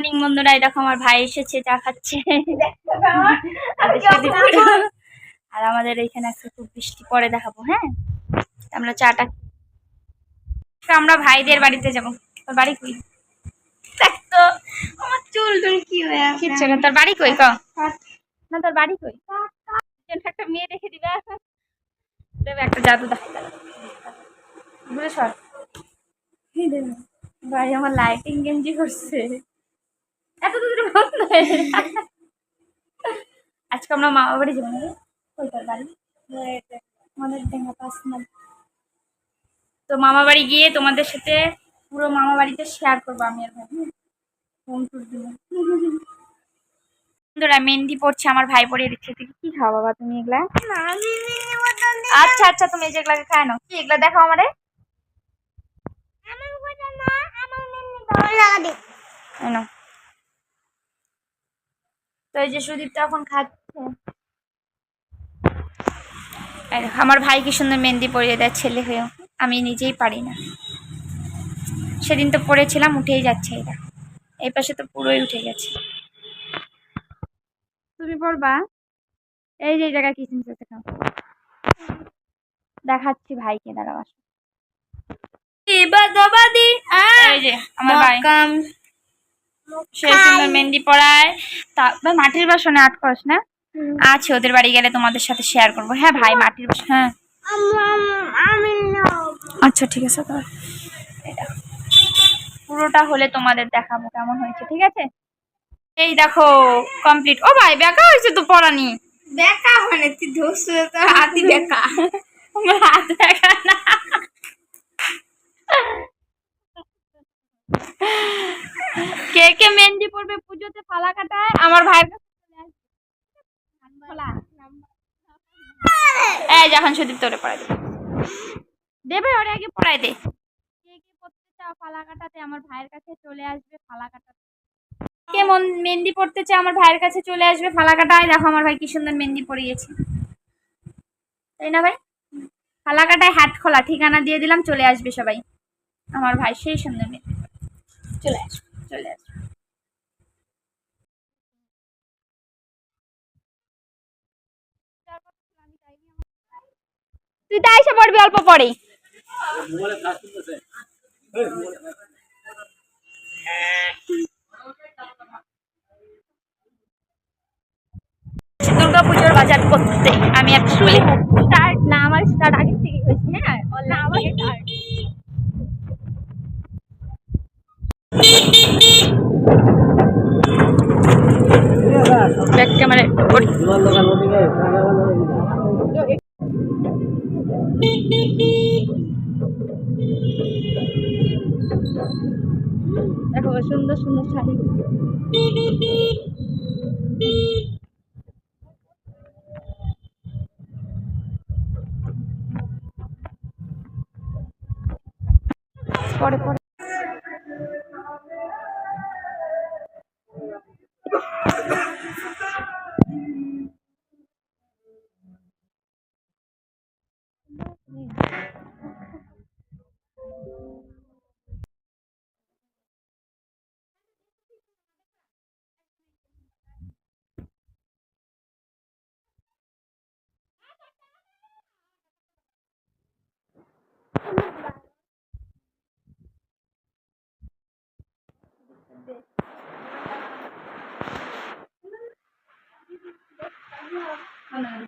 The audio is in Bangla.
মর্নিং বন্ধুরা এই দেখো আমার ভাই এসেছে চা খাচ্ছে। আর আমাদের এইখানে একটা খুব বৃষ্টি পরে দেখাবো হ্যাঁ? আমরা চাটা আমরা ভাইদের বাড়িতে যাব। তোর বাড়ি কই? দেখ তো আমার চুল টুল কি হয়ে আছে? কিচ্ছু না তোর বাড়ি কই ক? না তোর বাড়ি কই? একটা মেয়ে রেখে দিবে। দেবে একটা জাদু দেবে ঘুরে সর ভাই আমার লাইটিং গেঞ্জি করছে এত দূরে বন্ধ হয়ে গেল। আজকে আমরা মামা বাড়ি যাব না তো মামা বাড়ি গিয়ে তোমাদের সাথে পুরো মামা বাড়িতে শেয়ার করব আমি আর ভাই মেহেন্দি পড়ছে আমার ভাই পড়িয়ে দিচ্ছে তুই কি খাও বাবা তুমি এগুলা? আচ্ছা আচ্ছা তুমি যেগুলাকে খায় নাও। কি, এগুলা দেখো আমারে। নাও। তো এই যে সুদীপ তো এখন খাচ্ছে। এই আমার ভাই কি সুন্দর মেহেন্দি পরিয়ে দেয় ছেলে হয়েও। আমি নিজেই পারি না। সেদিন তো পড়েছিলাম উঠেই যাচ্ছে এটা এই পাশে তো পুরোই উঠে গেছে। তুমি পড়বা? এই যে এই জায়গায় কি চিন্তা দেখাও দেখাচ্ছি ভাইকে দাঁড়াও আসো। এই যে আমার ভাই। সেই সুন্দর মেহেন্দি পড়ায় তারপর মাটির বাসনে আট করস না? আছে ওদের বাড়ি গেলে তোমাদের সাথে শেয়ার করব। হ্যাঁ ভাই মাটির বাসন হ্যাঁ। আচ্ছা ঠিক আছে তো এটা। পুরোটা হলে তোমাদের দেখাবো কেমন হয়েছে ঠিক আছে? এই দেখো কমপ্লিট ও ভাই বেকা হয়েছে তো পড়ানি বেকা মানে তুই ধরছো তো। হাতি বেকা। হাত দেখা না। কে কে মেহেন্দি পড়বে পুজোতে ফালা কাটায়? আমার ভাইয়ের কাছে। এই যখন সুদীপ তোরে পড়াই দেবে। দেবে, ওরে আগে পড়াই দে। কে কে পড়তে চাও ফালা কাটাতে, আমার ভাইয়ের কাছে চলে আসবে ফালা কাটাতে। কে মেহেন্দি পড়তে চায় আমার ভাইয়ের কাছে চলে আসবে ফালা কাটায়। দেখো আমার ভাই কি সুন্দর মেহেন্দি পরিয়েছে। তাই না ভাই? ফালাকাটায় হাট খোলা, ঠিকানা দিয়ে দিলাম, চলে আসবে সবাই। আমার ভাই সেই সুন্দর মেয়ে চলে আসবে চলে আসবে। তুই তাই এসে পড়বি অল্প পরেই। দুর্গা পুজোর বাজার করতে আমি শুই স্টার্ট না আমার স্টার্ট আগে থেকে হয়েছে হ্যাঁ? না আমার স্টার্ট। ব্যাক ক্যামেরা দেখো সুন্দর সুন্দর শাড়ি। পরে পরে। Hello.